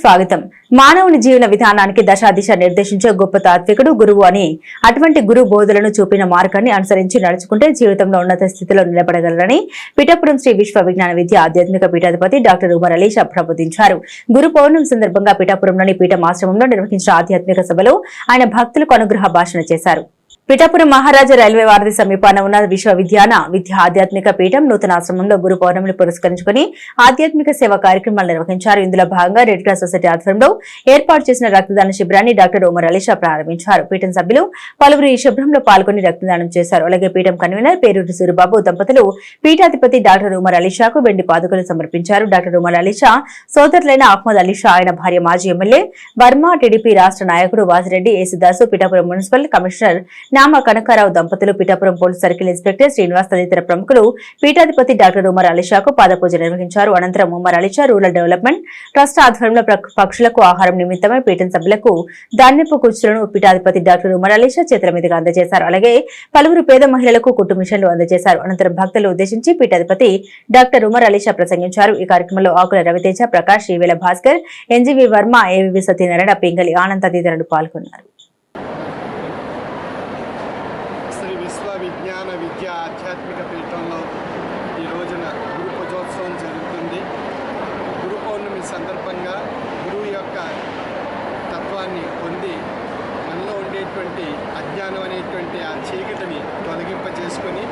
స్వాగతం. మానవుని జీవన విధానానికి దశాదిశ నిర్దేశించే గొప్ప తాత్వికుడు గురువు అని అటువంటి గురు బోధులను చూపిన మార్గాన్ని అనుసరించి నడుచుకుంటే జీవితంలో ఉన్నత స్థితిలో నిలబడగలరని పిఠాపురం శ్రీ విశ్వ విజ్ఞాన విద్య ఆధ్యాత్మిక పీఠాధిపతి డాక్టర్ ఉమర్ అలీష ప్రబోధించారు. గురు పౌర్ణమి సందర్భంగా పిఠాపురంలోని పీఠం ఆశ్రమంలో నిర్వహించిన ఆధ్యాత్మిక సభలో ఆయన భక్తులకు అనుగ్రహ భాషణ చేశారు. పిఠాపురం మహారాజా రైల్వే వారధి సమీపాన ఉన్న విశ్వవిద్యాన విద్య ఆధ్యాత్మిక పీఠం నూతన ఆశ్రమంలో గురు పౌర్ణమిని పురస్కరించుకుని ఆధ్యాత్మిక సేవా కార్యక్రమాలు నిర్వహించారు. ఇందులో భాగంగా రెడ్ క్రాస్ సొసైటీ ఆధ్వర్యంలో ఏర్పాటు చేసిన రక్తదాన శిబిరాన్ని డాక్టర్ ఉమర్ అలీషా ప్రారంభించారు. పీఠం సభ్యులు పలువురు ఈ శిబిరంలో పాల్గొని రక్తదానం చేశారు. అలాగే పీఠం కన్వీనర్ పేరూరు సూరిబాబు దంపతులు పీఠాధిపతి డాక్టర్ ఉమర్ అలీషాకు వెండి పాదుకలు సమర్పించారు. డాక్టర్ ఉమర్ అలీషా సోదరులైన అహ్మద్ అలీషా ఆయన భార్య మాజీ ఎమ్మెల్యే బర్మా టీడీపీ రాష్ట్ర నాయకుడు వాసిరెడ్డి యేసుదాసు పిఠాపురం మున్సిపల్ కమిషనర్ శ్యామ కనకారావు దంపతులు Pithapuram police circle inspector Srinivas తదితర ప్రముఖులు పీఠాధిపతి డాక్టర్ ఉమర్ అలీషాకు పాదపూజ నిర్వహించారు. అనంతరం Umar Alisha rural development trust ఆధ్వర్యంలో పక్షులకు ఆహారం నిమిత్తమై పీఠం సభ్యులకు ధాన్యపు కుర్చీలను పీఠాధిపతి డాక్టర్ ఉమర్ అలీషా చేతుల మీదుగా అందజేశారు. అలాగే పలువురు పేద మహిళలకు కుట్టు మిషన్లు అందజేశారు. అనంతరం భక్తులు ఉద్దేశించి పీఠాధిపతి డాక్టర్ ఉమర్ అలీషా ప్రసంగించారు. ఈ కార్యక్రమంలో ఆకుల రవితేజ ప్రకాష్ ఈవేల భాస్కర్ ఎన్జీవి వర్మ ఏవివి సత్యనారాయణ పింగళి ఆనంద్ తదితరులు పాల్గొన్నారు శ్రీ విశ్వ విజ్ఞాన విద్య ఆధ్యాత్మిక పీఠంలో ఈ రోజున గురు పూజోత్సవం జరుగుతుంది. గురు పౌర్ణమి సందర్భంగా గురువు యొక్క తత్వాన్ని పొంది మనలో ఉండేటువంటి అజ్ఞానం అనేటువంటి ఆ చీకటిని తొలగింపజేసుకొని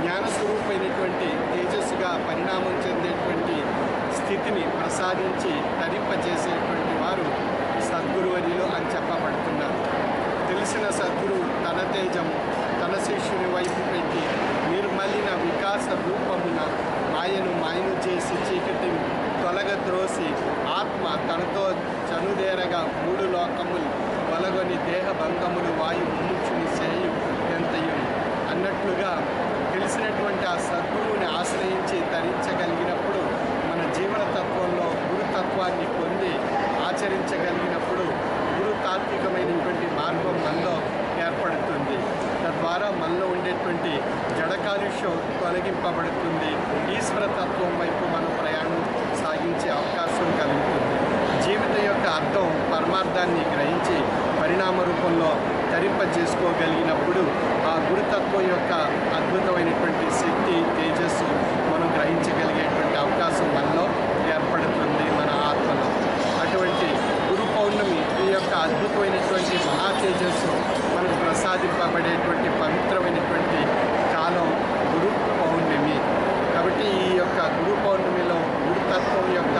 జ్ఞానస్వరూపమైనటువంటి తేజస్సుగా పరిణామం చెందేటువంటి స్థితిని ప్రసాదించి తరింపజేసేటువంటి వారు సద్గురువర్యులు అని చెప్పబడుతున్నారు. తెలిసిన సద్గురు తన తేజము తన వైపు పెట్టి నిర్మలిన వికాస రూపమున మాయను మాయను చేసి చీకటిని తొలగద్రోసి ఆత్మ తనతో చనుదేరగా మూడు లోకములు తొలగొని దేహ భంగములు వాయు ముముక్షుని చేయు ఎంతయు అన్నట్లుగా తెలిసినటువంటి ఆ సద్గురువుని ఆశ్రయించి తరించగలిగినప్పుడు మన జీవన తత్వంలో గురుతత్వాన్ని పొంది ఆచరించగలిగినప్పుడు గురు తాత్వికమైనటువంటి మార్గం మనలో అనేటువంటి జడ కాలుష్యం తొలగింపబడుతుంది. ఈశ్వర తత్వం వైపు మనం ప్రయాణం సాగించే అవకాశం కలుగుతుంది. జీవితం యొక్క అర్థం పరమార్థాన్ని గ్రహించి పరిణామ రూపంలో ధరింపజేసుకోగలిగినప్పుడు ఆ గురుతత్వం యొక్క అద్భుతమైనటువంటి శక్తి తేజస్సు మనం గ్రహించగలిగేటువంటి అవకాశం మనలో ఏర్పడుతుంది మన ఆత్మలో అటువంటి గురు పౌర్ణమి ఈ యొక్క అద్భుతమైనటువంటి మహా తేజస్సు మనకు ప్రసాదింపబడేటువంటి పవిత్రమైనటువంటి కాలం గురు పౌర్ణమి కాబట్టి ఈ యొక్క గురు పౌర్ణమిలో గురుతత్వం యొక్క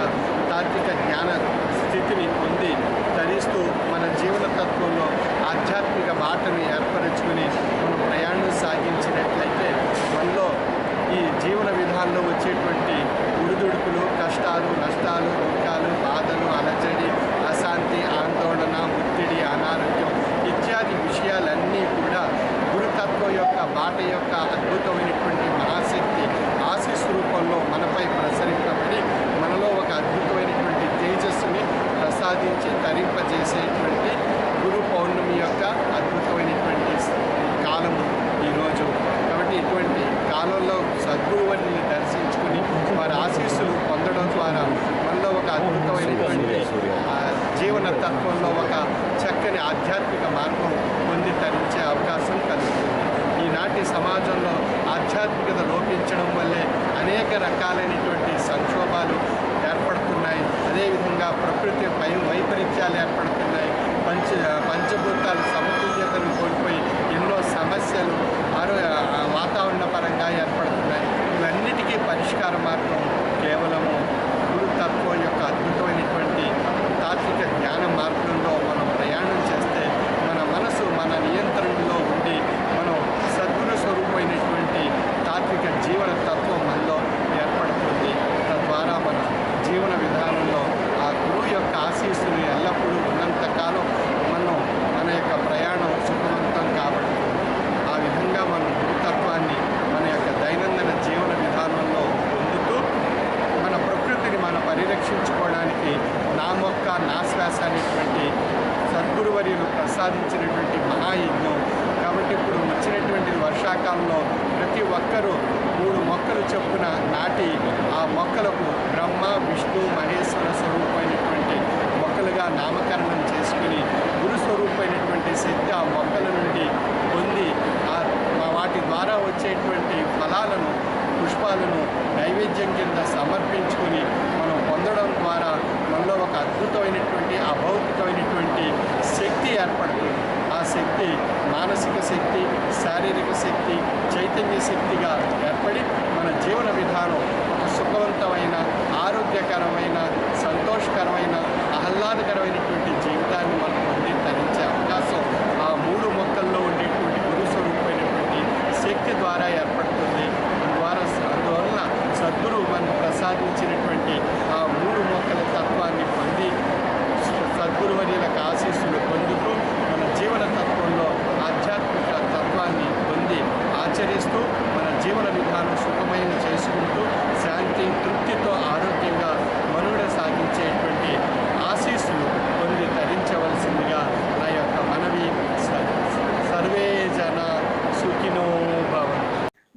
తాత్విక జ్ఞాన స్థితిని పొంది ధరిస్తూ మన జీవన తత్వంలో ఆధ్యాత్మిక బాటను ఏర్పరచుకుని మనం ప్రయాణం సాగించినట్లయితే మనలో ఈ జీవన విధానంలో వచ్చేటువంటి ఉడుదుడుకులు కష్టాలు నష్టాలు దుఃఖాలు బాధలు అలజడి అశాంతి ఆందోళన ఒత్తిడి అనారోగ్యం ఇత్యాది విషయాలన్నీ కూడా గురుతత్వం యొక్క బాట యొక్క అద్భుతమైనటువంటి మహాశక్తి ఆశీస్ రూపంలో మనపై ప్రసరింపబడి మనలో ఒక అద్భుతమైనటువంటి తేజస్సుని ప్రసాదించి తరింపజేసేటువంటి గురు పౌర్ణమి యొక్క అద్భుతమైనటువంటి కాలము ఈరోజు కాబట్టి ఇటువంటి కాలంలో సద్గురువుని దర్శించుకుని వారి ఆశీస్సులు పొందడం ద్వారా మనలో జీవన తత్వంలో ఒక చక్కని ఆధ్యాత్మిక మార్గం పొంది తరించే అవకాశం కలుగుతుంది. ఈనాటి సమాజంలో ఆధ్యాత్మికత లోపించడం వల్లే అనేక రకాలైనటువంటి సంక్షోభాలు ఏర్పడుతున్నాయి. అదేవిధంగా ప్రకృతి వై వైపరీత్యాలు ఏర్పడుతున్నాయి. పంచ పంచభూతాలు సమ సాధించినటువంటి మహాయజ్ఞం. కాబట్టి ఇప్పుడు వచ్చినటువంటి వర్షాకాలంలో ప్రతి ఒక్కరూ మూడు మొక్కలు చెప్పున నాటి ఆ మొక్కలకు బ్రహ్మ విష్ణు మహేశ్వర స్వరూపమైనటువంటి మొక్కలుగా నామకరణం చేసుకుని గురు స్వరూపమైనటువంటి శక్తి ఆ మొక్కల నుండి పొంది వాటి ద్వారా వచ్చేటువంటి ఫలాలను పుష్పాలను నైవేద్యం కింద సమర్పించుకొని మనం పొందడం ద్వారా మనలో ఒక అద్భుతమైనటువంటి శక్తి మానసిక శక్తి శారీరక శక్తి చైతన్య శక్తిగా ఏర్పడి మన జీవన విధానం ఒక సుఖవంతమైన ఆరోగ్యకరమైన సంతోషకరమైన ఆహ్లాదకరమైనటువంటి జీవితాన్ని మనం పొంది తరించే అవకాశం ఆ మూడు మొక్కల్లో ఉండేటువంటి గురు స్వరూపమైనటువంటి శక్తి ద్వారా ఏర్పడుతుంది. ద్వారా అందువలన సద్గురు మనకు ప్రసాదించినటువంటి ఆ మూడు మొక్కల తత్వాన్ని పొంది సద్గురువర్యులకు ఆశీస్సులు పొందుతూ మన జీవన తత్వంలో ఆధ్యాత్మిక తత్వాన్ని పొంది ఆచరిస్తూ మన జీవన విధానం సుఖమైన చేసుకుంటూ శాంతి తృప్తితో ఆరోగ్యంగా మనుగడ సాగించేటువంటి ఆశీస్సులు పొంది ధరించవలసిందిగా నా యొక్క మనవి స- సర్వే జన సుఖినో భవంతు